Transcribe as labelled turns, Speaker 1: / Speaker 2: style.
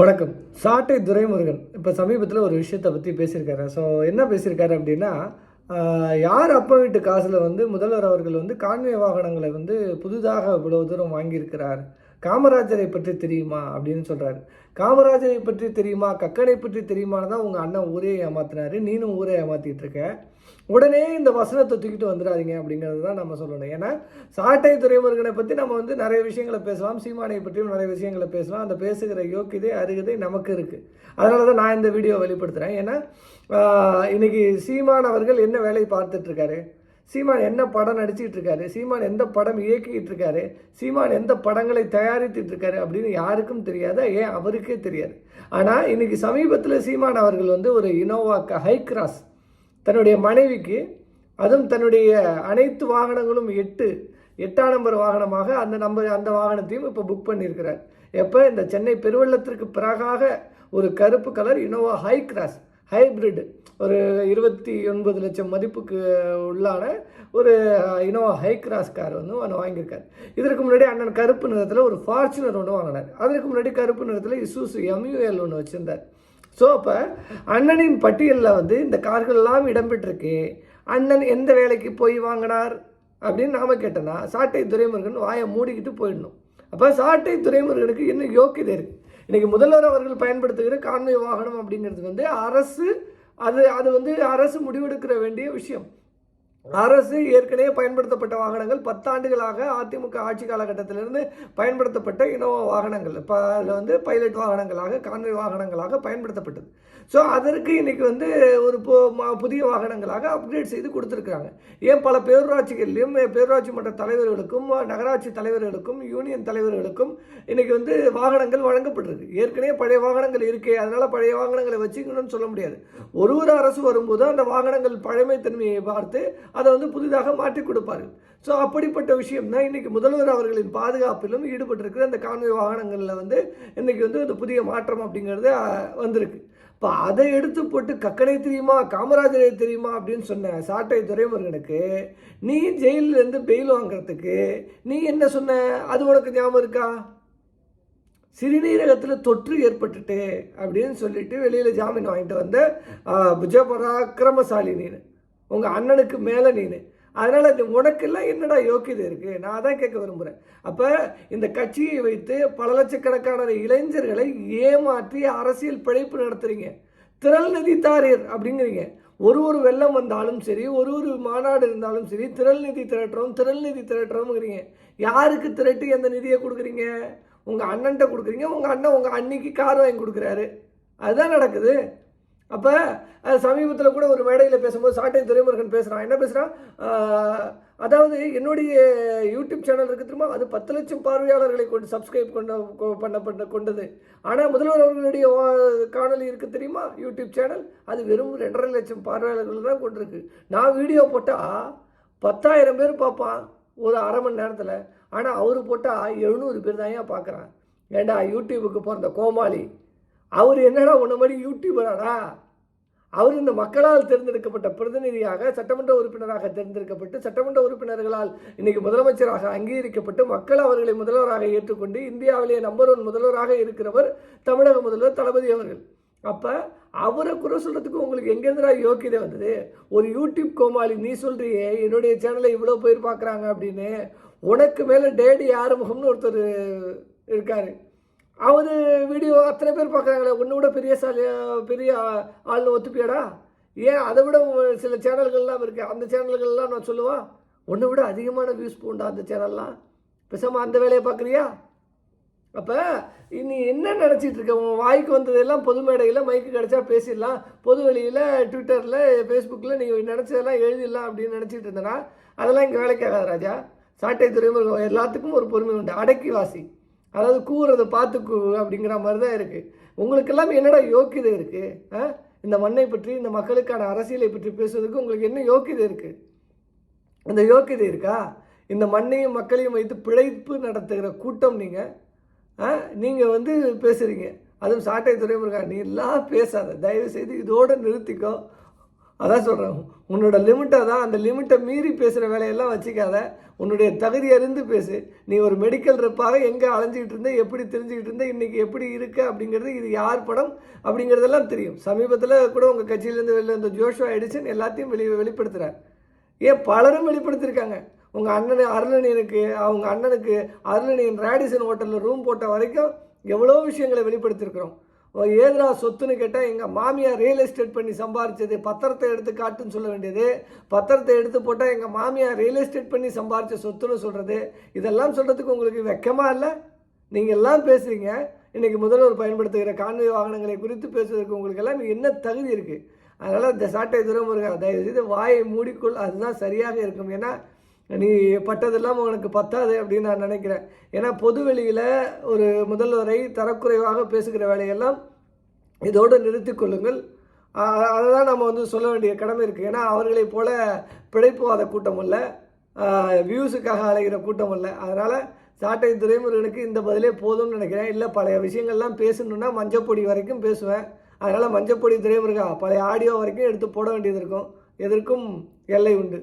Speaker 1: வணக்கம். சாட்டை துரைமுருகன். இப்போ சமீபத்தில் ஒரு விஷயத்தை பற்றி பேசியிருக்காரு. ஸோ என்ன பேசியிருக்காரு அப்படின்னா யார் அப்பா வீட்டு காசில் வந்து முதல்வர் அவர்கள் வந்து கான்வே வாகனங்களை வந்து புதிதாக இவ்வளவு தூரம் வாங்கியிருக்கிறார்? காமராஜரை பற்றி தெரியுமா அப்படின்னு சொல்கிறாரு காமராஜரை பற்றி தெரியுமா? கக்கனை பற்றி தெரியுமான்னு தான் உங்கள் அண்ணன் ஊரே ஏமாத்தினாரு. நீனும் ஊரே ஏமாற்றிட்டு இருக்க. உடனே இந்த வசனத்தை தூக்கிட்டு வந்துடாதீங்க அப்படிங்கிறது தான் நம்ம சொல்லணும். ஏன்னா சாட்டை துறைமுருகனை பற்றி நம்ம வந்து நிறைய விஷயங்களை பேசலாம். சீமானை பற்றியும் நிறைய விஷயங்களை பேசலாம். அந்த பேசுகிற யோக்கியதை அருகதை நமக்கு இருக்குது அதனால தான் நான் இந்த வீடியோ வெளிப்படுத்துகிறேன் ஏன்னா இன்றைக்கி இன்னைக்கு சீமான் அவர்கள் என்ன வேலையை பார்த்துட்ருக்காரு சீமான் என்ன படம் நடிச்சிக்கிட்டு இருக்காரு சீமான் எந்த படம் இயக்கிக்கிட்டு இருக்காரு சீமான் எந்த படங்களை தயாரித்துட்டு இருக்காரு அப்படின்னு யாருக்கும் தெரியாது ஏன் அவருக்கே தெரியாது. ஆனால் இன்னைக்கு சமீபத்தில் சீமான் அவர்கள் வந்து ஒரு இனோவா ஹை கிராஸ் தன்னுடைய மனைவிக்கு அதுவும் தன்னுடைய அனைத்து வாகனங்களும் எட்டு எட்டாம் நம்பர் வாகனமாக அந்த நம்பர் அந்த வாகனத்தையும் இப்போ புக் பண்ணியிருக்கிறார். எப்போ? இந்த சென்னை பெருவெள்ளத்திற்கு பிறகாக ஒரு கருப்பு colour Innova Hycross hybrid ஒரு இருபத்தி ஒன்பது லட்சம் மதிப்புக்கு உள்ளான ஒரு இனோவா ஹை கிராஸ் கார் வந்து ஒன்று வாங்கியிருக்காரு. இதற்கு முன்னாடி அண்ணன் கருப்பு நிறத்தில் ஒரு ஃபார்ச்சுனர் ஒன்று வாங்கினார். அதற்கு முன்னாடி கருப்பு நிறத்தில் இசூசு எம்யூஎல் ஒன்று வச்சுருந்தார். ஸோ அப்போ அண்ணனின் பட்டியலில் வந்து இந்த கார்கள் எல்லாம் இடம்பெற்றிருக்கு. அண்ணன் எந்த வேலைக்கு போய் வாங்கினார் அப்படின்னு நாம் கேட்டோன்னா சாட்டை துரைமுருகன் வாயை மூடிக்கிட்டு போயிடணும். அப்போ சாட்டை துறைமுருகனுக்கு இன்னும் யோக்கியதை இருக்குது இன்றைக்கி முதல்வர் அவர்கள் பயன்படுத்துகிற கான்வை வாகனம் அப்படிங்கிறது வந்து அரசு அது அது வந்து அரசு முடிவெடுக்கிற வேண்டிய விஷயம். அரசு ஏற்கனவே பயன்படுத்தப்பட்ட வாகனங்கள் பத்தாண்டுகளாக அதிமுக ஆட்சி காலகட்டத்திலிருந்து பயன்படுத்தப்பட்ட இனோவா வாகனங்கள் இப்போ அதில் வந்து பைலட் வாகனங்களாக கான்வை வாகனங்களாக பயன்படுத்தப்பட்டது. ஸோ அதற்கு இன்றைக்கி வந்து ஒரு புதிய வாகனங்களாக அப்கிரேட் செய்து கொடுத்துருக்குறாங்க. ஏன் பல பேரூராட்சிகள்லையும் பேரூராட்சி மன்ற தலைவர்களுக்கும் நகராட்சி தலைவர்களுக்கும் யூனியன் தலைவர்களுக்கும் இன்றைக்கி வந்து வாகனங்கள் வழங்கப்பட்டிருக்கு. ஏற்கனவே பழைய வாகனங்கள் இருக்கே அதனால் பழைய வாகனங்களை வச்சுக்கணும்னு சொல்ல முடியாது. ஒரு ஒரு அரசு வரும்போது அந்த வாகனங்கள் பழமைத்தன்மையை பார்த்து அதை வந்து புதிதாக மாற்றி கொடுப்பார்கள் ஸோ அப்படிப்பட்ட விஷயம் தான் இன்றைக்கி முதல்வர் அவர்களின் பாதுகாப்பிலும் ஈடுபட்டிருக்கிற அந்த கான்வே வாகனங்களில் வந்து இன்றைக்கி வந்து இந்த புதிய மாற்றம் அப்படிங்கிறது வந்திருக்கு. இப்போ அதை எடுத்து போட்டு கக்கனை தெரியுமா காமராஜரை தெரியுமா அப்படின்னு சொன்ன சாட்டை துறைமுருகனுக்கு நீ ஜெயிலில் இருந்து பெயில் வாங்குறதுக்கு நீ என்ன சொன்ன? அது உனக்கு ஞாபகம் இருக்கா? சிறுநீரகத்தில் தொற்று ஏற்பட்டுட்டு அப்படின்னு சொல்லிட்டு வெளியில் ஜாமீன் வாங்கிட்டு வந்த ஆஹ், புஜபராக்கிரமசாலி உங்கள் அண்ணனுக்கு மேலே நீனு அதனால் இந்த உனக்கெல்லாம் என்னடா யோக்கியதை இருக்குது நான் தான் கேட்க விரும்புகிறேன் அப்போ இந்த கட்சியை வைத்து பல லட்சக்கணக்கான இளைஞர்களை ஏமாற்றி அரசியல் பிழைப்பு நடத்துறீங்க. திரள் நிதி தாரீர் அப்படிங்கிறீங்க. ஒரு ஒரு வெள்ளம் வந்தாலும் சரி ஒரு ஒரு மாநாடு இருந்தாலும் சரி திரள் நிதி திரட்டுறோம் திரள் நிதி திரட்டுறோம்ங்கிறீங்க. யாருக்கு திரட்டி அந்த நிதியை கொடுக்குறீங்க? உங்கள் அண்ணன்ட்ட கொடுக்குறீங்க. உங்கள் அண்ணன் உங்கள் அன்னைக்கு கார் வாங்கி கொடுக்குறாரு. அதுதான் நடக்குது. அப்போ சமீபத்தில் கூட ஒரு மேடையில் பேசும்போது சாட்டை துரைமுருகன் பேசுகிறான் என்ன பேசுகிறான் அதாவது என்னுடைய யூடியூப் சேனல் இருக்குது தெரியுமா? அது பத்து லட்சம் பார்வையாளர்களை கொண்டு சப்ஸ்கிரைப் கொண்ட கொ- பண்ண கொண்டது. ஆனால் முதல்வர் அவர்களுடைய காணொலி இருக்குது தெரியுமா? YouTube channel. அது வெறும் ரெண்டரை லட்சம் பார்வையாளர்கள் தான் கொண்டிருக்கு. நான் வீடியோ போட்டால் பத்தாயிரம் பேர் பார்ப்பான் ஒரு அரை மணி நேரத்தில். ஆனால் அவர் போட்டால் எழுநூறு பேர் தான் ஏன் பார்க்குறான்? ஏண்டா யூடியூபுக்கு பிறந்த கோமாளி அவர் என்னடா உன்ன மாதிரி யூடியூபராடா அவர் இந்த மக்களால் தேர்ந்தெடுக்கப்பட்ட பிரதிநிதியாக சட்டமன்ற உறுப்பினராக தேர்ந்தெடுக்கப்பட்டு சட்டமன்ற உறுப்பினர்களால் இன்னைக்கு முதலமைச்சராக அங்கீகரிக்கப்பட்டு மக்கள் அவர்களை முதல்வராக ஏற்றுக்கொண்டு இந்தியாவிலேயே நம்பர் ஒன் முதல்வராக இருக்கிறவர் தமிழக முதல்வர் தளபதி அவர்கள். அப்போ அவரை குறை சொல்கிறதுக்கு உங்களுக்கு எங்கேருந்துடா யோக்கியதை வந்தது? ஒரு யூடியூப் கோமாளி நீ சொல்கிறியே என்னுடைய சேனலை இவ்வளோ பேர் பார்க்குறாங்க அப்படின்னு உனக்கு மேலே டேடி ஆறுமுகம்னு ஒருத்தர் இருக்காரு. அவர் வீடியோ அத்தனை பேர் பார்க்குறாங்களே ஒன்று விட பெரிய சாலி பெரிய ஆள்னு ஒத்துப்பியாடா? ஏன் அதை விட சில சேனல்கள்லாம் இருக்குது அந்த சேனல்கள்லாம் நான் சொல்லுவேன் ஒன்று விட அதிகமான வியூஸ் போண்டா அந்த சேனல்லாம் பேசாமல் அந்த வேலையை பார்க்குறியா? அப்போ நீ என்ன நினச்சிட்டு இருக்க? உன் வாய்க்கு வந்ததெல்லாம் பொது மேடையில் மைக்கு கிடச்சா பேசிடலாம். பொது வெளியில் ட்விட்டரில் ஃபேஸ்புக்கில் நீ நினச்சதெல்லாம் எழுதிடலாம் அப்படின்னு நினச்சிட்டு இருந்தனா அதெல்லாம் இங்கே வேலைக்காகாது ராஜா. சாட்டை துறைமுகம் எல்லாத்துக்கும் ஒரு பொறுமை உண்டு. அடக்கி வாசி. அதாவது கூறதை பார்த்து கூ அப்படிங்கிற மாதிரி தான் இருக்குது உங்களுக்கெல்லாம் என்னடா யோக்கியதை இருக்குது ஆ? இந்த மண்ணை பற்றி இந்த மக்களுக்கான அரசியலை பற்றி பேசுவதற்கு உங்களுக்கு என்ன யோக்கியதை இருக்குது அந்த யோக்கியதை இருக்கா? இந்த மண்ணையும் மக்களையும் வைத்து பிழைப்பு நடத்துகிற கூட்டம் நீங்கள் நீங்கள் வந்து பேசுகிறீங்க அதுவும் சாட்டை துறைமுருகா நீ எல்லாம் பேசாத. தயவு செய்து இதோடு நிறுத்திக்கோ. அதான் சொல்கிறேன் உன்னோட லிமிட்டை தான் அந்த லிமிட்டை மீறி பேசுகிற வேலையெல்லாம் வச்சுக்காத. உன்னுடைய தகுதி அறிந்து பேசு. நீ ஒரு மெடிக்கல் ரெப்பாக எங்கே அலைஞ்சிக்கிட்டு இருந்த எப்படி தெரிஞ்சுக்கிட்டு இருந்த இன்றைக்கி எப்படி இருக்க அப்படிங்கிறது இது யார் படம் அப்படிங்கிறதெல்லாம் தெரியும். சமீபத்தில் கூட உங்கள் கட்சியிலேருந்து வெளில இந்த ஜோஷுவா எடிசன் எல்லாத்தையும் வெளி வெளிப்படுத்துகிறார் ஏன் பலரும் வெளிப்படுத்தியிருக்காங்க உங்கள் அண்ணன் அருளணியனுக்கு அவங்க அண்ணனுக்கு அருளணியன் ரேடிசன் ஹோட்டலில் ரூம் போட்ட வரைக்கும் எவ்வளோ விஷயங்களை வெளிப்படுத்தியிருக்கிறோம் ஏதுடா சொத்துன்னு கேட்டால் எங்கள் மாமியார் ரியல் எஸ்டேட் பண்ணி சம்பாரிச்சது பத்திரத்தை எடுத்து காட்டுன்னு சொல்ல வேண்டியது. பத்திரத்தை எடுத்து போட்டால் எங்கள் மாமியார் ரியல் எஸ்டேட் பண்ணி சம்பாரிச்ச சொத்துன்னு சொல்கிறது இதெல்லாம் சொல்கிறதுக்கு உங்களுக்கு வெக்கமாக இல்லை? நீங்கள் எல்லாம் பேசுகிறீங்க இன்றைக்கி முதல்வர் பயன்படுத்துகிற கான்வே வாகனங்களை குறித்து பேசுவதற்கு உங்களுக்கு எல்லாம் என்ன தகுதி இருக்குது அதனால் இந்த சாட்டை துறைமுருகா தயவுசெய்து வாயை மூடிக்கொள் அதுதான் சரியாக இருக்கும். ஏன்னா நீ பட்டதெல்லாம் உனக்கு பத்தாது அப்படின்னு நான் நினைக்கிறேன். ஏன்னா பொது வெளியில் ஒரு முதல்வரை தரக்குறைவாக பேசுகிற வேலையெல்லாம் இதோடு நிறுத்தி கொள்ளுங்கள். அதை தான் நம்ம வந்து சொல்ல வேண்டிய கடமை இருக்குது ஏன்னா அவர்களைப் போல பிழைப்புவாத கூட்டம் அல்ல. வியூஸுக்காக அலைகிற கூட்டம் அல்ல. அதனால் சாட்டை துறைமுருகனுக்கு இந்த பதிலே போதும்னு நினைக்கிறேன். இல்லை பழைய விஷயங்கள்லாம் பேசணுன்னா மஞ்சப்பொடி வரைக்கும் பேசுவேன். அதனால் மஞ்சப்பொடி துறைமுருகா பழைய ஆடியோ வரைக்கும் எடுத்து போட வேண்டியது இருக்கும். எதற்கும் எல்லை உண்டு.